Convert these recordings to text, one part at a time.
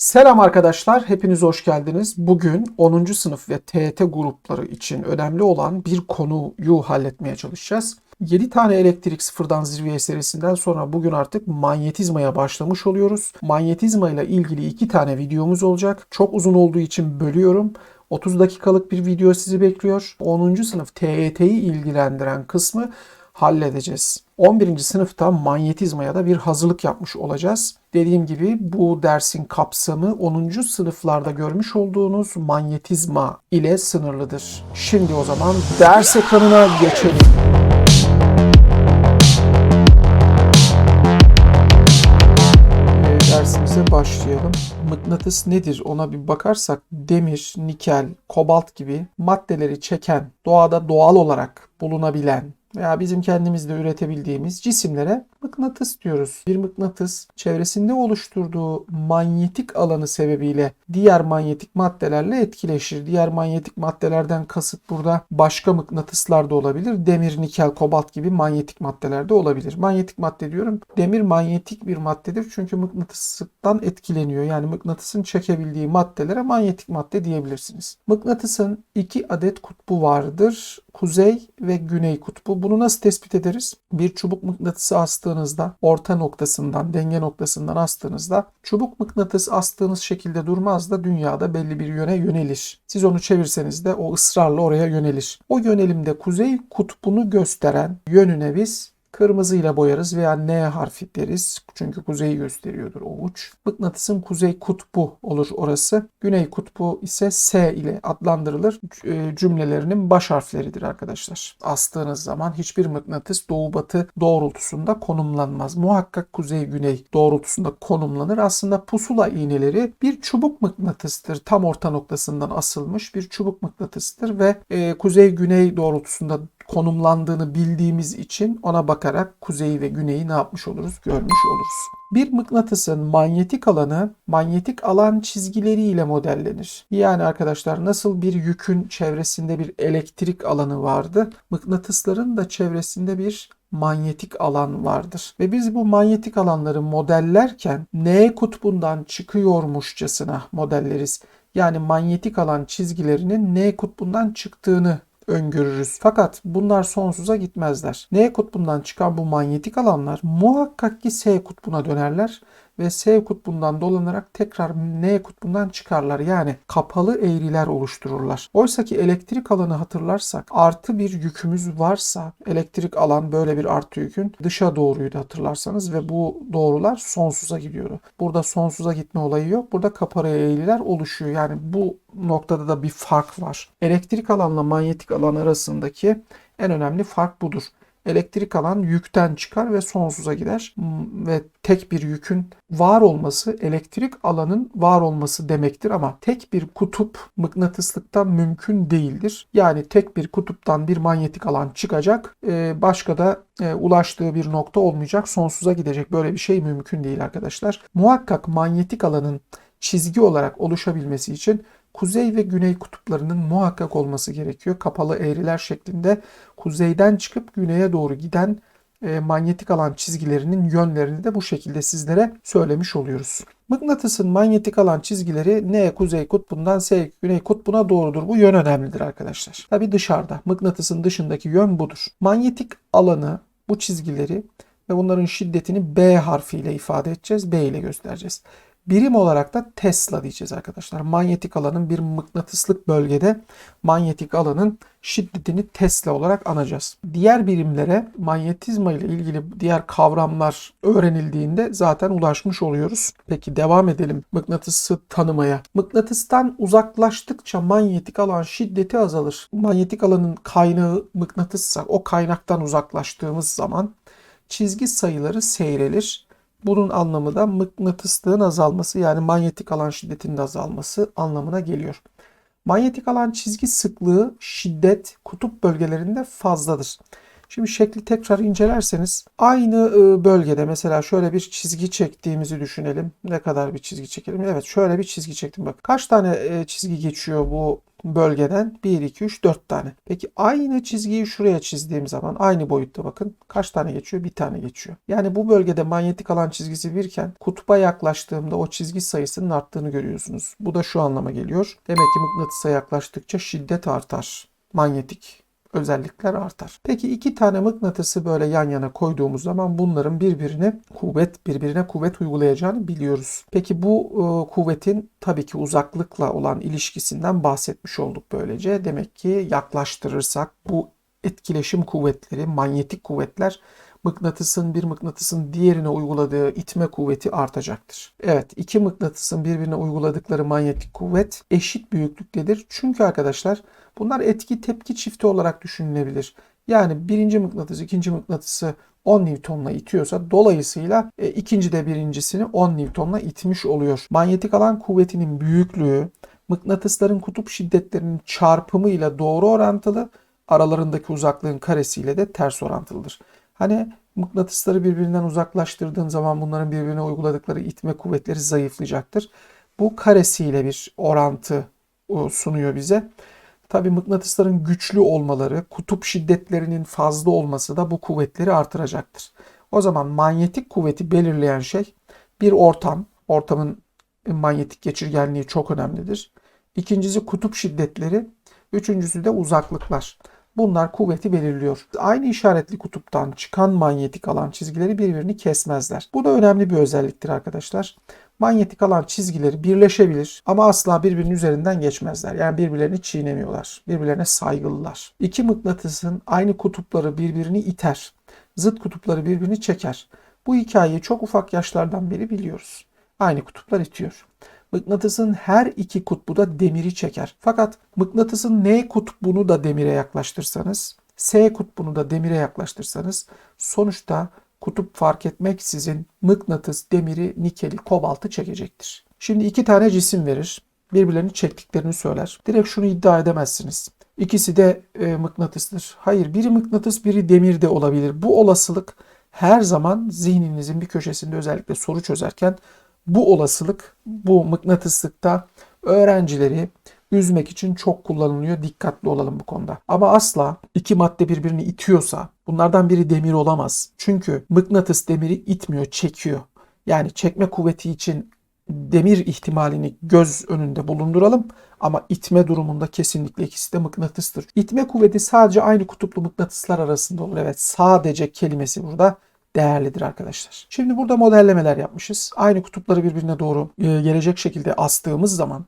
Selam arkadaşlar, hepiniz hoş geldiniz. Bugün 10. sınıf ve TET grupları için önemli olan bir konuyu halletmeye çalışacağız. 7 tane elektrik sıfırdan zirveye serisinden sonra bugün artık manyetizmaya başlamış oluyoruz. Manyetizma ile ilgili 2 tane videomuz olacak. Çok uzun olduğu için bölüyorum. 30 dakikalık bir video sizi bekliyor. 10. sınıf TET'yi ilgilendiren kısmı halledeceğiz. 11. sınıfta manyetizmaya da bir hazırlık yapmış olacağız. Dediğim gibi bu dersin kapsamı 10. sınıflarda görmüş olduğunuz manyetizma ile sınırlıdır. Şimdi o zaman ders ekranına geçelim. Ee, dersimize başlayalım. Mıknatıs nedir ona bir bakarsak demir, nikel, kobalt gibi maddeleri çeken, doğada doğal olarak bulunabilen veya bizim kendimizde üretebildiğimiz cisimlere mıknatıs diyoruz. Bir mıknatıs çevresinde oluşturduğu manyetik alanı sebebiyle diğer manyetik maddelerle etkileşir. Diğer manyetik maddelerden kasıt burada başka mıknatıslar da olabilir. Demir, nikel, kobalt gibi manyetik maddeler de olabilir. Manyetik madde diyorum. Demir manyetik bir maddedir çünkü mıknatıslıktan etkileniyor. Yani mıknatısın çekebildiği maddelere manyetik madde diyebilirsiniz. Mıknatısın iki adet kutbu vardır. Kuzey ve güney kutbu. Bunu nasıl tespit ederiz? Bir çubuk mıknatısı astığınızda orta noktasından, denge noktasından astığınızda çubuk mıknatıs astığınız şekilde durmaz da dünyada belli bir yöne yönelir. Siz onu çevirseniz de o ısrarla oraya yönelir. O yönelimde kuzey kutbunu gösteren yönüne biz kırmızıyla boyarız veya N harfi deriz. Çünkü kuzeyi gösteriyordur o uç. Mıknatısın kuzey kutbu olur orası. Güney kutbu ise S ile adlandırılır. C- Cümlelerinin baş harfleridir arkadaşlar. Astığınız zaman hiçbir mıknatıs doğu batı doğrultusunda konumlanmaz. Muhakkak kuzey güney doğrultusunda konumlanır. Aslında pusula iğneleri bir çubuk mıknatıstır. Tam orta noktasından asılmış bir çubuk mıknatıstır ve e, kuzey güney doğrultusunda konumlandığını bildiğimiz için ona bakarak kuzeyi ve güneyi ne yapmış oluruz? Görmüş oluruz. Bir mıknatısın manyetik alanı manyetik alan çizgileriyle modellenir. Yani arkadaşlar nasıl bir yükün çevresinde bir elektrik alanı vardı, mıknatısların da çevresinde bir manyetik alan vardır. Ve biz bu manyetik alanları modellerken N kutbundan çıkıyormuşçasına modelleriz. Yani manyetik alan çizgilerinin N kutbundan çıktığını öngörürüz. Fakat bunlar sonsuza gitmezler. N kutbundan çıkan bu manyetik alanlar muhakkak ki S kutbuna dönerler ve S kutbundan dolanarak tekrar N kutbundan çıkarlar. Yani kapalı eğriler oluştururlar. Oysa ki elektrik alanı hatırlarsak artı bir yükümüz varsa elektrik alan böyle bir artı yükün dışa doğruydu hatırlarsanız ve bu doğrular sonsuza gidiyordu. Burada sonsuza gitme olayı yok. Burada kapalı eğriler oluşuyor. Yani bu noktada da bir fark var. Elektrik alanla manyetik alan arasındaki en önemli fark budur. Elektrik alan yükten çıkar ve sonsuza gider. M- Ve tek bir yükün var olması elektrik alanın var olması demektir ama tek bir kutup mıknatıslıktan mümkün değildir. Yani tek bir kutuptan bir manyetik alan çıkacak, e, başka da e, ulaştığı bir nokta olmayacak, sonsuza gidecek. Böyle bir şey mümkün değil arkadaşlar. Muhakkak manyetik alanın çizgi olarak oluşabilmesi için kuzey ve güney kutuplarının muhakkak olması gerekiyor. Kapalı eğriler şeklinde kuzeyden çıkıp güneye doğru giden e, manyetik alan çizgilerinin yönlerini de bu şekilde sizlere söylemiş oluyoruz. Mıknatısın manyetik alan çizgileri N kuzey kutbundan S güney kutbuna doğrudur. Bu yön önemlidir arkadaşlar. Tabi dışarıda. Mıknatısın dışındaki yön budur. Manyetik alanı bu çizgileri ve bunların şiddetini B harfiyle ifade edeceğiz. B ile göstereceğiz. Birim olarak da Tesla diyeceğiz arkadaşlar. Manyetik alanın bir mıknatıslık bölgede manyetik alanın şiddetini Tesla olarak anacağız. Diğer birimlere manyetizma ile ilgili diğer kavramlar öğrenildiğinde zaten ulaşmış oluyoruz. Peki devam edelim mıknatısı tanımaya. Mıknatıstan uzaklaştıkça manyetik alan şiddeti azalır. Manyetik alanın kaynağı mıknatıssa o kaynaktan uzaklaştığımız zaman çizgi sayıları seyrelir. Bunun anlamı da mıknatıslığın azalması yani manyetik alan şiddetinin azalması anlamına geliyor. Manyetik alan çizgi sıklığı şiddet kutup bölgelerinde fazladır. Şimdi şekli tekrar incelerseniz aynı e, bölgede mesela şöyle bir çizgi çektiğimizi düşünelim. Ne kadar bir çizgi çekelim? Evet şöyle bir çizgi çektim bak. Kaç tane e, çizgi geçiyor bu bölgeden 1, 2, 3, 4 tane. Peki aynı çizgiyi şuraya çizdiğim zaman aynı boyutta bakın kaç tane geçiyor? Bir tane geçiyor. Yani bu bölgede manyetik alan çizgisi birken kutba yaklaştığımda o çizgi sayısının arttığını görüyorsunuz. Bu da şu anlama geliyor. Demek ki mıknatısa yaklaştıkça şiddet artar. Manyetik özellikler artar. Peki iki tane mıknatısı böyle yan yana koyduğumuz zaman bunların birbirine kuvvet birbirine kuvvet uygulayacağını biliyoruz. Peki bu e, kuvvetin tabii ki uzaklıkla olan ilişkisinden bahsetmiş olduk böylece. Demek ki yaklaştırırsak bu etkileşim kuvvetleri, manyetik kuvvetler mıknatısın bir mıknatısın diğerine uyguladığı itme kuvveti artacaktır. Evet, iki mıknatısın birbirine uyguladıkları manyetik kuvvet eşit büyüklüktedir. Çünkü arkadaşlar bunlar etki tepki çifti olarak düşünülebilir. Yani birinci mıknatıs ikinci mıknatısı 10 Newton'la itiyorsa dolayısıyla e, ikinci de birincisini 10 Newton'la itmiş oluyor. Manyetik alan kuvvetinin büyüklüğü mıknatısların kutup şiddetlerinin çarpımıyla doğru orantılı, aralarındaki uzaklığın karesiyle de ters orantılıdır. Hani mıknatısları birbirinden uzaklaştırdığın zaman bunların birbirine uyguladıkları itme kuvvetleri zayıflayacaktır. Bu karesiyle bir orantı sunuyor bize. Tabii mıknatısların güçlü olmaları, kutup şiddetlerinin fazla olması da bu kuvvetleri artıracaktır. O zaman manyetik kuvveti belirleyen şey bir ortam. Ortamın manyetik geçirgenliği çok önemlidir. İkincisi kutup şiddetleri. Üçüncüsü de uzaklıklar. Bunlar kuvveti belirliyor. Aynı işaretli kutuptan çıkan manyetik alan çizgileri birbirini kesmezler. Bu da önemli bir özelliktir arkadaşlar. Manyetik alan çizgileri birleşebilir ama asla birbirinin üzerinden geçmezler. Yani birbirlerini çiğnemiyorlar. Birbirlerine saygılılar. İki mıknatısın aynı kutupları birbirini iter. Zıt kutupları birbirini çeker. Bu hikayeyi çok ufak yaşlardan beri biliyoruz. Aynı kutuplar itiyor. Mıknatısın her iki kutbu da demiri çeker. Fakat mıknatısın N kutbunu da demire yaklaştırsanız, S kutbunu da demire yaklaştırsanız sonuçta kutup fark etmeksizin mıknatıs demiri, nikeli, kobaltı çekecektir. Şimdi iki tane cisim verir. Birbirlerini çektiklerini söyler. Direkt şunu iddia edemezsiniz. İkisi de e, mıknatısdır. Hayır, biri mıknatıs, biri demir de olabilir. Bu olasılık her zaman zihninizin bir köşesinde özellikle soru çözerken bu olasılık bu mıknatıslıkta öğrencileri üzmek için çok kullanılıyor. Dikkatli olalım bu konuda. Ama asla iki madde birbirini itiyorsa bunlardan biri demir olamaz. Çünkü mıknatıs demiri itmiyor, çekiyor. Yani çekme kuvveti için demir ihtimalini göz önünde bulunduralım ama itme durumunda kesinlikle ikisi de mıknatıstır. İtme kuvveti sadece aynı kutuplu mıknatıslar arasında olur. Evet sadece kelimesi burada değerlidir arkadaşlar. Şimdi burada modellemeler yapmışız. Aynı kutupları birbirine doğru e, gelecek şekilde astığımız zaman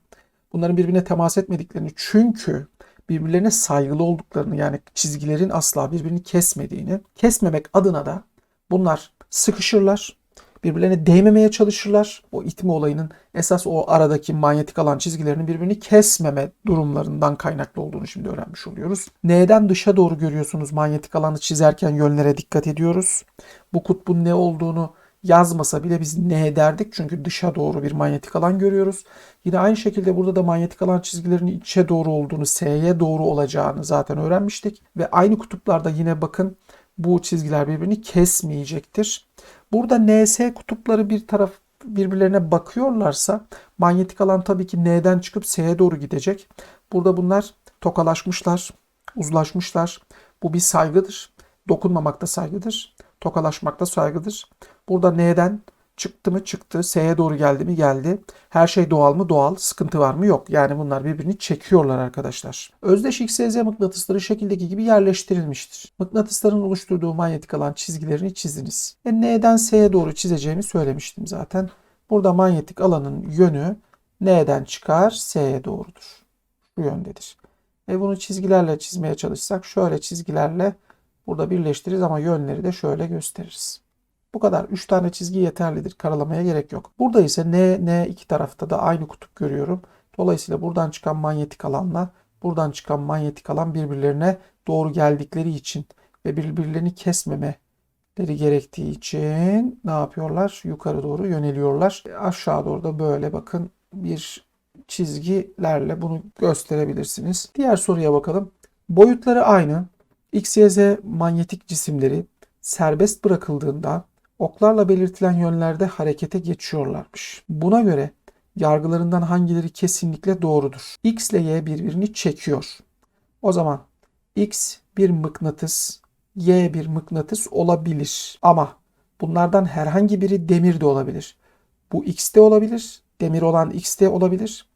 bunların birbirine temas etmediklerini çünkü birbirlerine saygılı olduklarını yani çizgilerin asla birbirini kesmediğini kesmemek adına da bunlar sıkışırlar birbirlerine değmemeye çalışırlar. O itme olayının esas o aradaki manyetik alan çizgilerinin birbirini kesmeme durumlarından kaynaklı olduğunu şimdi öğrenmiş oluyoruz. N'den dışa doğru görüyorsunuz manyetik alanı çizerken yönlere dikkat ediyoruz. Bu kutbun ne olduğunu yazmasa bile biz ne derdik çünkü dışa doğru bir manyetik alan görüyoruz. Yine aynı şekilde burada da manyetik alan çizgilerinin içe doğru olduğunu, S'ye doğru olacağını zaten öğrenmiştik. Ve aynı kutuplarda yine bakın bu çizgiler birbirini kesmeyecektir. Burada NS kutupları bir taraf birbirlerine bakıyorlarsa manyetik alan tabii ki N'den çıkıp S'ye doğru gidecek. Burada bunlar tokalaşmışlar, uzlaşmışlar. Bu bir saygıdır. Dokunmamak da saygıdır. Tokalaşmak da saygıdır. Burada N'den Çıktı mı çıktı. S'ye doğru geldi mi geldi. Her şey doğal mı doğal. Sıkıntı var mı yok. Yani bunlar birbirini çekiyorlar arkadaşlar. Özdeş XYZ mıknatısları şekildeki gibi yerleştirilmiştir. Mıknatısların oluşturduğu manyetik alan çizgilerini çiziniz. E, N'den S'ye doğru çizeceğimi söylemiştim zaten. Burada manyetik alanın yönü N'den çıkar S'ye doğrudur. Şu yöndedir. E bunu çizgilerle çizmeye çalışsak şöyle çizgilerle burada birleştiririz ama yönleri de şöyle gösteririz. Bu kadar. 3 tane çizgi yeterlidir. Karalamaya gerek yok. Burada ise N, N iki tarafta da aynı kutup görüyorum. Dolayısıyla buradan çıkan manyetik alanla buradan çıkan manyetik alan birbirlerine doğru geldikleri için ve birbirlerini kesmemeleri gerektiği için ne yapıyorlar? Yukarı doğru yöneliyorlar. Aşağı doğru da böyle bakın bir çizgilerle bunu gösterebilirsiniz. Diğer soruya bakalım. Boyutları aynı. X, Y, Z manyetik cisimleri serbest bırakıldığında oklarla belirtilen yönlerde harekete geçiyorlarmış. Buna göre yargılarından hangileri kesinlikle doğrudur? X ile Y birbirini çekiyor. O zaman X bir mıknatıs, Y bir mıknatıs olabilir. Ama bunlardan herhangi biri demir de olabilir. Bu X'de olabilir. Demir olan X'de olabilir.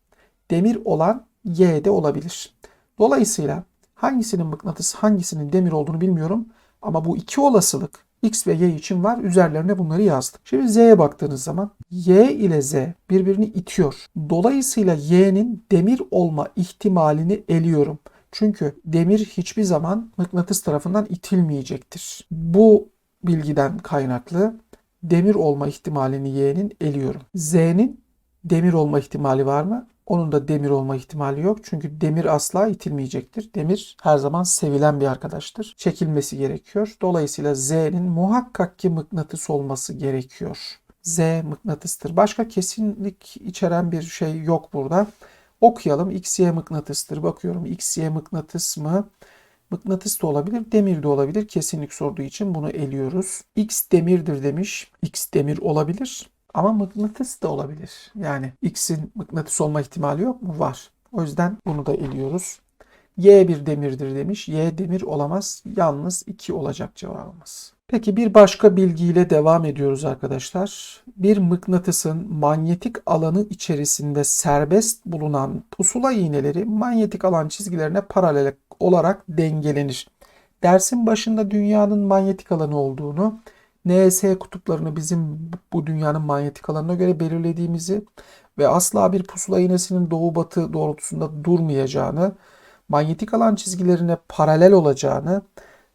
Demir olan Y'de olabilir. Dolayısıyla hangisinin mıknatıs hangisinin demir olduğunu bilmiyorum. Ama bu iki olasılık X ve Y için var. Üzerlerine bunları yazdım. Şimdi Z'ye baktığınız zaman Y ile Z birbirini itiyor. Dolayısıyla Y'nin demir olma ihtimalini eliyorum. Çünkü demir hiçbir zaman mıknatıs tarafından itilmeyecektir. Bu bilgiden kaynaklı demir olma ihtimalini Y'nin eliyorum. Z'nin demir olma ihtimali var mı? Onun da demir olma ihtimali yok. Çünkü demir asla itilmeyecektir. Demir her zaman sevilen bir arkadaştır. Çekilmesi gerekiyor. Dolayısıyla Z'nin muhakkak ki mıknatıs olması gerekiyor. Z mıknatıstır. Başka kesinlik içeren bir şey yok burada. Okuyalım. X, Y mıknatıstır. Bakıyorum X, Y mıknatıs mı? Mıknatıs da olabilir, demir de olabilir. Kesinlik sorduğu için bunu eliyoruz. X demirdir demiş. X demir olabilir. Ama mıknatıs da olabilir. Yani X'in mıknatıs olma ihtimali yok mu? Var. O yüzden bunu da eliyoruz. Y bir demirdir demiş. Y demir olamaz. Yalnız 2 olacak cevabımız. Peki bir başka bilgiyle devam ediyoruz arkadaşlar. Bir mıknatısın manyetik alanı içerisinde serbest bulunan pusula iğneleri manyetik alan çizgilerine paralel olarak dengelenir. Dersin başında dünyanın manyetik alanı olduğunu, NS kutuplarını bizim bu dünyanın manyetik alanına göre belirlediğimizi ve asla bir pusula iğnesinin doğu batı doğrultusunda durmayacağını, manyetik alan çizgilerine paralel olacağını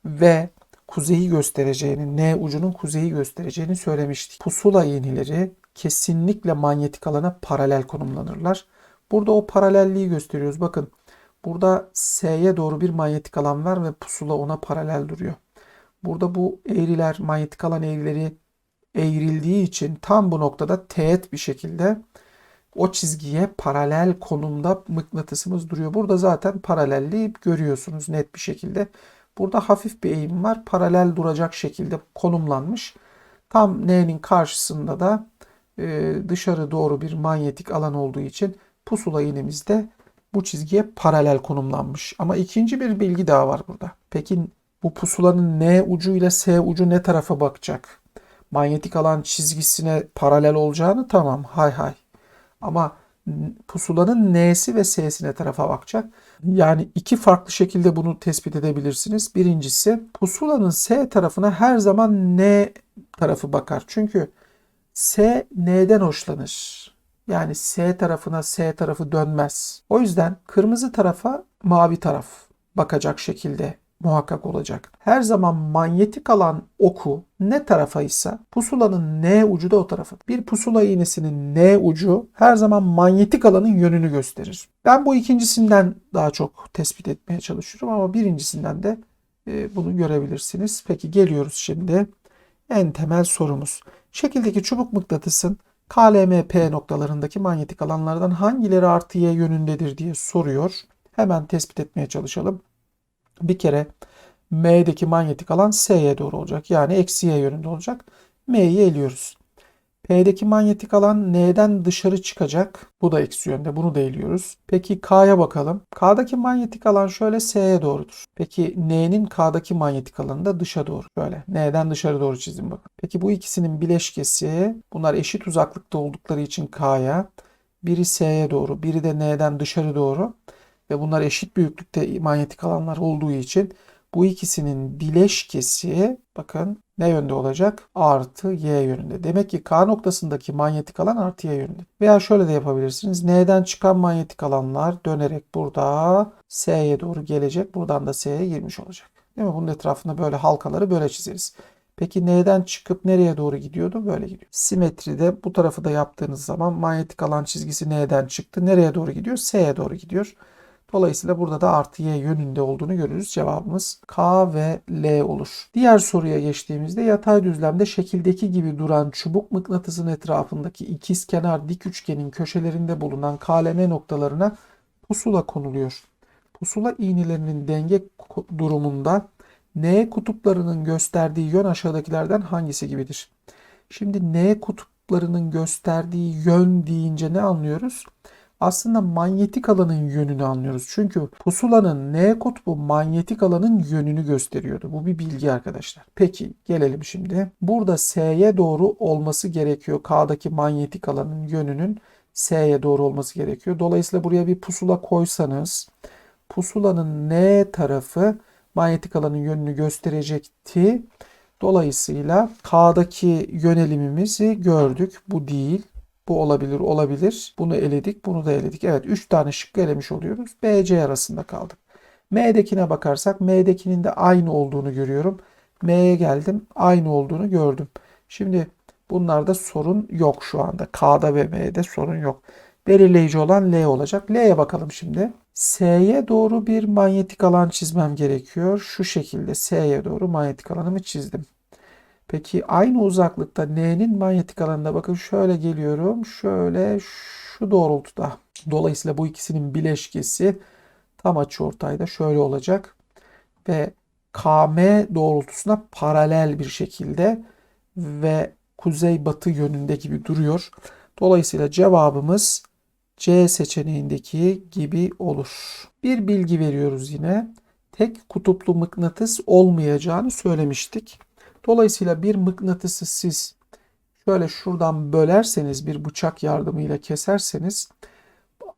ve kuzeyi göstereceğini, N ucunun kuzeyi göstereceğini söylemiştik. Pusula iğneleri kesinlikle manyetik alana paralel konumlanırlar. Burada o paralelliği gösteriyoruz. Bakın burada S'ye doğru bir manyetik alan var ve pusula ona paralel duruyor. Burada bu eğriler, manyetik alan eğrileri eğrildiği için tam bu noktada teğet bir şekilde o çizgiye paralel konumda mıknatısımız duruyor. Burada zaten paralelliği görüyorsunuz net bir şekilde. Burada hafif bir eğim var. Paralel duracak şekilde konumlanmış. Tam N'nin karşısında da e, dışarı doğru bir manyetik alan olduğu için pusula iğnemiz de bu çizgiye paralel konumlanmış. Ama ikinci bir bilgi daha var burada. Peki bu pusulanın N ucu ile S ucu ne tarafa bakacak? Manyetik alan çizgisine paralel olacağını tamam hay hay. Ama pusulanın N'si ve S'sine tarafa bakacak. Yani iki farklı şekilde bunu tespit edebilirsiniz. Birincisi pusulanın S tarafına her zaman N tarafı bakar. Çünkü S N'den hoşlanır. Yani S tarafına S tarafı dönmez. O yüzden kırmızı tarafa mavi taraf bakacak şekilde muhakkak olacak. Her zaman manyetik alan oku ne tarafaysa pusulanın N ucu da o tarafa. Bir pusula iğnesinin N ucu her zaman manyetik alanın yönünü gösterir. Ben bu ikincisinden daha çok tespit etmeye çalışıyorum ama birincisinden de e, bunu görebilirsiniz. Peki geliyoruz şimdi en temel sorumuz. Şekildeki çubuk mıknatısın KLMP noktalarındaki manyetik alanlardan hangileri artı Y yönündedir diye soruyor. Hemen tespit etmeye çalışalım. Bir kere M'deki manyetik alan S'ye doğru olacak. Yani eksi Y yönünde olacak. M'yi eliyoruz. P'deki manyetik alan N'den dışarı çıkacak. Bu da eksi yönde. Bunu da eliyoruz. Peki K'ya bakalım. K'daki manyetik alan şöyle S'ye doğrudur. Peki N'nin K'daki manyetik alanı da dışa doğru. Böyle N'den dışarı doğru çizdim bakın. Peki bu ikisinin bileşkesi bunlar eşit uzaklıkta oldukları için K'ya biri S'ye doğru, biri de N'den dışarı doğru ve bunlar eşit büyüklükte manyetik alanlar olduğu için bu ikisinin bileşkesi bakın ne yönde olacak? Artı y yönünde. Demek ki K noktasındaki manyetik alan artı y yönünde. Veya şöyle de yapabilirsiniz. N'den çıkan manyetik alanlar dönerek burada S'ye doğru gelecek. Buradan da S'ye girmiş olacak. Değil mi? Bunun etrafında böyle halkaları böyle çizeriz. Peki N'den çıkıp nereye doğru gidiyordu? Böyle gidiyor. Simetride bu tarafı da yaptığınız zaman manyetik alan çizgisi N'den çıktı. Nereye doğru gidiyor? S'ye doğru gidiyor. Dolayısıyla burada da artı y yönünde olduğunu görürüz. Cevabımız K ve L olur. Diğer soruya geçtiğimizde yatay düzlemde şekildeki gibi duran çubuk mıknatısın etrafındaki ikiz kenar dik üçgenin köşelerinde bulunan KLM noktalarına pusula konuluyor. Pusula iğnelerinin denge durumunda N kutuplarının gösterdiği yön aşağıdakilerden hangisi gibidir? Şimdi N kutuplarının gösterdiği yön deyince ne anlıyoruz? Aslında manyetik alanın yönünü anlıyoruz. Çünkü pusulanın N kutbu manyetik alanın yönünü gösteriyordu. Bu bir bilgi arkadaşlar. Peki gelelim şimdi. Burada S'ye doğru olması gerekiyor. K'daki manyetik alanın yönünün S'ye doğru olması gerekiyor. Dolayısıyla buraya bir pusula koysanız pusulanın N tarafı manyetik alanın yönünü gösterecekti. Dolayısıyla K'daki yönelimimizi gördük. Bu değil. Bu olabilir, olabilir. Bunu eledik, bunu da eledik. Evet, 3 tane şık elemiş oluyoruz. B, C arasında kaldık. M'dekine bakarsak M'dekinin de aynı olduğunu görüyorum. M'ye geldim, aynı olduğunu gördüm. Şimdi bunlarda sorun yok şu anda. K'da ve M'de sorun yok. Belirleyici olan L olacak. L'ye bakalım şimdi. S'ye doğru bir manyetik alan çizmem gerekiyor. Şu şekilde S'ye doğru manyetik alanımı çizdim. Peki aynı uzaklıkta N'nin manyetik alanına bakın şöyle geliyorum. Şöyle şu doğrultuda. Dolayısıyla bu ikisinin bileşkesi tam açıortayda şöyle olacak. Ve KM doğrultusuna paralel bir şekilde ve kuzey-batı yönünde gibi duruyor. Dolayısıyla cevabımız C seçeneğindeki gibi olur. Bir bilgi veriyoruz yine. Tek kutuplu mıknatıs olmayacağını söylemiştik. Dolayısıyla bir mıknatısı siz şöyle şuradan bölerseniz bir bıçak yardımıyla keserseniz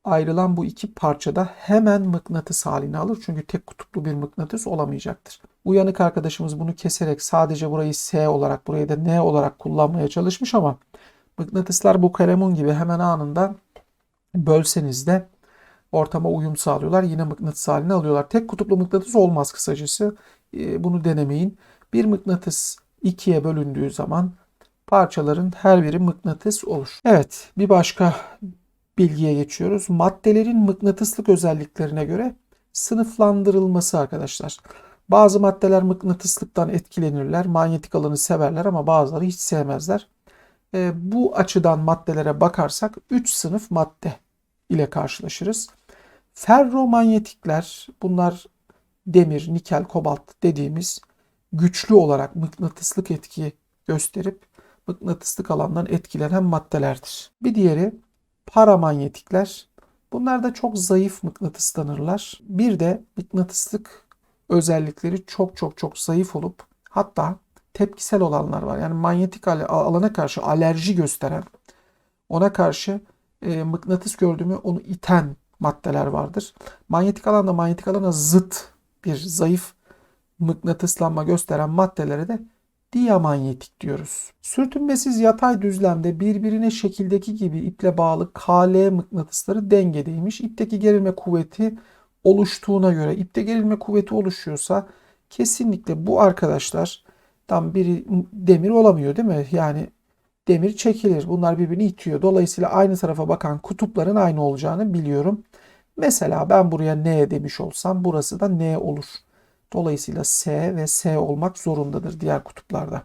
ayrılan bu iki parçada hemen mıknatıs halini alır. Çünkü tek kutuplu bir mıknatıs olamayacaktır. Uyanık arkadaşımız bunu keserek sadece burayı S olarak burayı da N olarak kullanmaya çalışmış ama mıknatıslar bu kalemun gibi hemen anında bölseniz de ortama uyum sağlıyorlar. Yine mıknatıs halini alıyorlar. Tek kutuplu mıknatıs olmaz kısacası. Bunu denemeyin. Bir mıknatıs ikiye bölündüğü zaman parçaların her biri mıknatıs olur. Evet, bir başka bilgiye geçiyoruz. Maddelerin mıknatıslık özelliklerine göre sınıflandırılması arkadaşlar. Bazı maddeler mıknatıslıktan etkilenirler, manyetik alanı severler ama bazıları hiç sevmezler. E, bu açıdan maddelere bakarsak 3 sınıf madde ile karşılaşırız. Ferromanyetikler, bunlar demir, nikel, kobalt dediğimiz güçlü olarak mıknatıslık etki gösterip mıknatıslık alandan etkilenen maddelerdir. Bir diğeri paramanyetikler. Bunlar da çok zayıf mıknatıslanırlar. Bir de mıknatıslık özellikleri çok çok çok zayıf olup hatta tepkisel olanlar var. Yani manyetik alana karşı alerji gösteren, ona karşı e, mıknatıs gördüğümü onu iten maddeler vardır. Manyetik alanda manyetik alana zıt bir zayıf mıknatıslanma gösteren maddelere de diamanyetik diyoruz. Sürtünmesiz yatay düzlemde birbirine şekildeki gibi iple bağlı KL mıknatısları dengedeymiş. İpteki gerilme kuvveti oluştuğuna göre ipte gerilme kuvveti oluşuyorsa kesinlikle bu arkadaşlar tam biri demir olamıyor değil mi? Yani demir çekilir. Bunlar birbirini itiyor. Dolayısıyla aynı tarafa bakan kutupların aynı olacağını biliyorum. Mesela ben buraya N demiş olsam burası da N olur. Dolayısıyla S ve S olmak zorundadır diğer kutuplarda.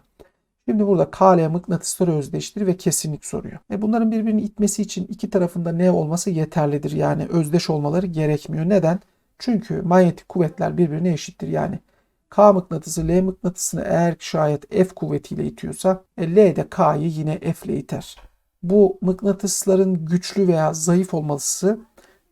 Şimdi burada KL mıknatısları özdeştir ve kesinlik soruyor. E bunların birbirini itmesi için iki tarafında N olması yeterlidir. Yani özdeş olmaları gerekmiyor. Neden? Çünkü manyetik kuvvetler birbirine eşittir. Yani K mıknatısı L mıknatısını eğer şayet F kuvvetiyle itiyorsa e, L de K'yı yine F ile iter. Bu mıknatısların güçlü veya zayıf olması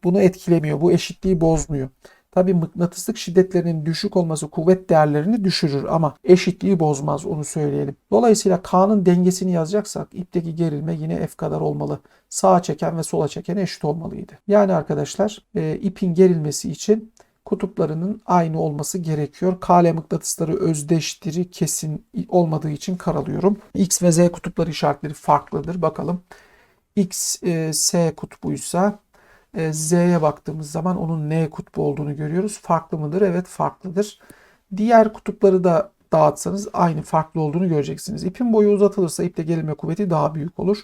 bunu etkilemiyor. Bu eşitliği bozmuyor. Tabi mıknatıslık şiddetlerinin düşük olması kuvvet değerlerini düşürür ama eşitliği bozmaz onu söyleyelim. Dolayısıyla K'nın dengesini yazacaksak ipteki gerilme yine F kadar olmalı. Sağa çeken ve sola çeken eşit olmalıydı. Yani arkadaşlar e, ipin gerilmesi için kutuplarının aynı olması gerekiyor. KL mıknatısları özdeştiri kesin olmadığı için karalıyorum. X ve Z kutupları işaretleri farklıdır. Bakalım. X e, S kutbuysa e, Z'ye baktığımız zaman onun N kutbu olduğunu görüyoruz. Farklı mıdır? Evet farklıdır. Diğer kutupları da dağıtsanız aynı farklı olduğunu göreceksiniz. İpin boyu uzatılırsa ipte gerilme kuvveti daha büyük olur.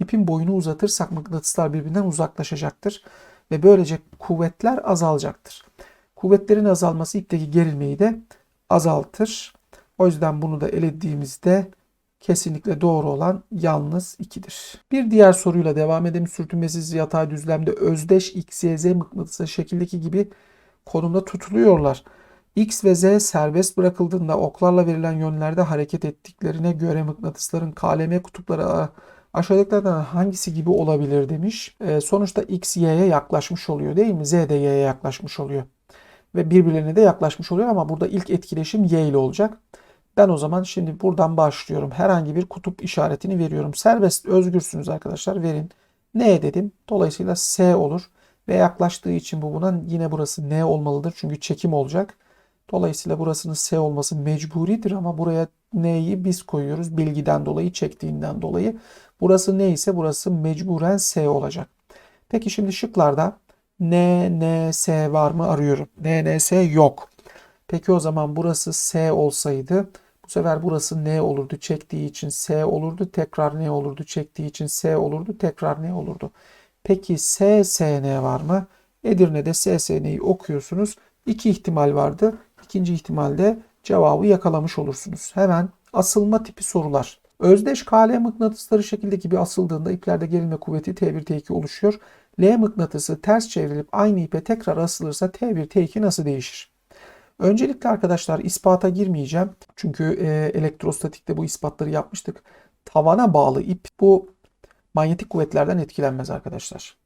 İpin boyunu uzatırsak mıknatıslar birbirinden uzaklaşacaktır ve böylece kuvvetler azalacaktır. Kuvvetlerin azalması ipteki gerilmeyi de azaltır. O yüzden bunu da elediğimizde kesinlikle doğru olan yalnız 2'dir. Bir diğer soruyla devam edelim. Sürtünmesiz yatay düzlemde özdeş x, y, z mıknatısı şekildeki gibi konumda tutuluyorlar. X ve Z serbest bırakıldığında oklarla verilen yönlerde hareket ettiklerine göre mıknatısların KLM kutupları aşağıdakilerden hangisi gibi olabilir demiş. E, sonuçta X Y'ye yaklaşmış oluyor değil mi? Z de Y'ye yaklaşmış oluyor. Ve birbirlerine de yaklaşmış oluyor ama burada ilk etkileşim Y ile olacak. Ben o zaman şimdi buradan başlıyorum. Herhangi bir kutup işaretini veriyorum. Serbest, özgürsünüz arkadaşlar. Verin. N dedim. Dolayısıyla S olur. Ve yaklaştığı için bu buna yine burası N olmalıdır. Çünkü çekim olacak. Dolayısıyla burasının S olması mecburidir ama buraya N'yi biz koyuyoruz. Bilgiden dolayı, çektiğinden dolayı. Burası ne ise burası mecburen S olacak. Peki şimdi şıklarda N, N, S var mı arıyorum. N, N, S yok. Peki o zaman burası S olsaydı bu sefer burası N olurdu. Çektiği için S olurdu. Tekrar N olurdu. Çektiği için S olurdu. Tekrar N olurdu. Peki S, S, N var mı? Edirne'de S, S, N'yi okuyorsunuz. İki ihtimal vardı. İkinci ihtimalde cevabı yakalamış olursunuz. Hemen asılma tipi sorular. Özdeş KL mıknatısları şekildeki bir asıldığında iplerde gerilme kuvveti T1, T2 oluşuyor. L mıknatısı ters çevrilip aynı ipe tekrar asılırsa T1, T2 nasıl değişir? Öncelikle arkadaşlar ispata girmeyeceğim. Çünkü e, elektrostatikte bu ispatları yapmıştık. Tavana bağlı ip bu manyetik kuvvetlerden etkilenmez arkadaşlar.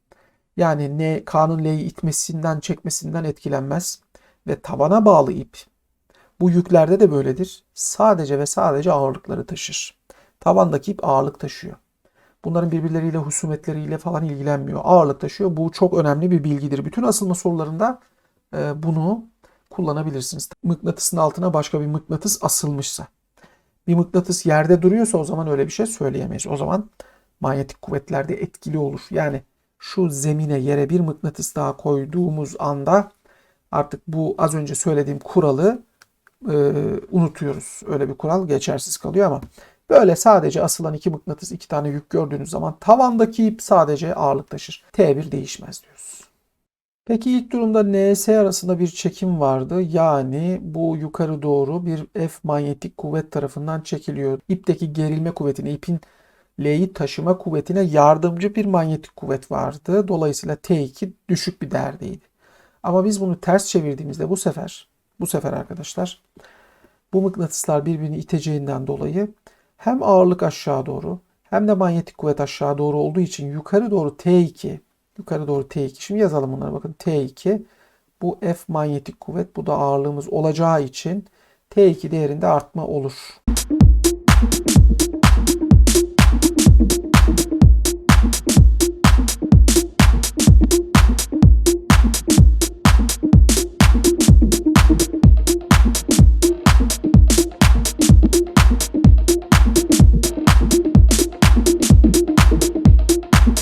Yani ne K'nın L'yi itmesinden, çekmesinden etkilenmez. Ve tavana bağlı ip bu yüklerde de böyledir. Sadece ve sadece ağırlıkları taşır. Tavandaki ip ağırlık taşıyor. Bunların birbirleriyle husumetleriyle falan ilgilenmiyor. Ağırlık taşıyor. Bu çok önemli bir bilgidir. Bütün asılma sorularında e, bunu kullanabilirsiniz. Mıknatısın altına başka bir mıknatıs asılmışsa. Bir mıknatıs yerde duruyorsa o zaman öyle bir şey söyleyemeyiz. O zaman manyetik kuvvetlerde etkili olur. Yani şu zemine yere bir mıknatıs daha koyduğumuz anda artık bu az önce söylediğim kuralı e, unutuyoruz. Öyle bir kural geçersiz kalıyor ama böyle sadece asılan iki mıknatıs iki tane yük gördüğünüz zaman tavandaki ip sadece ağırlık taşır. T1 değişmez diyoruz. Peki ilk durumda NS arasında bir çekim vardı. Yani bu yukarı doğru bir F manyetik kuvvet tarafından çekiliyor. İpteki gerilme kuvvetine, ipin L'yi taşıma kuvvetine yardımcı bir manyetik kuvvet vardı. Dolayısıyla T2 düşük bir değerdeydi. Ama biz bunu ters çevirdiğimizde bu sefer, bu sefer arkadaşlar bu mıknatıslar birbirini iteceğinden dolayı hem ağırlık aşağı doğru hem de manyetik kuvvet aşağı doğru olduğu için yukarı doğru T2 yukarı doğru T2 şimdi yazalım bunları. Bakın T2 bu F manyetik kuvvet. Bu da ağırlığımız olacağı için T2 değerinde artma olur.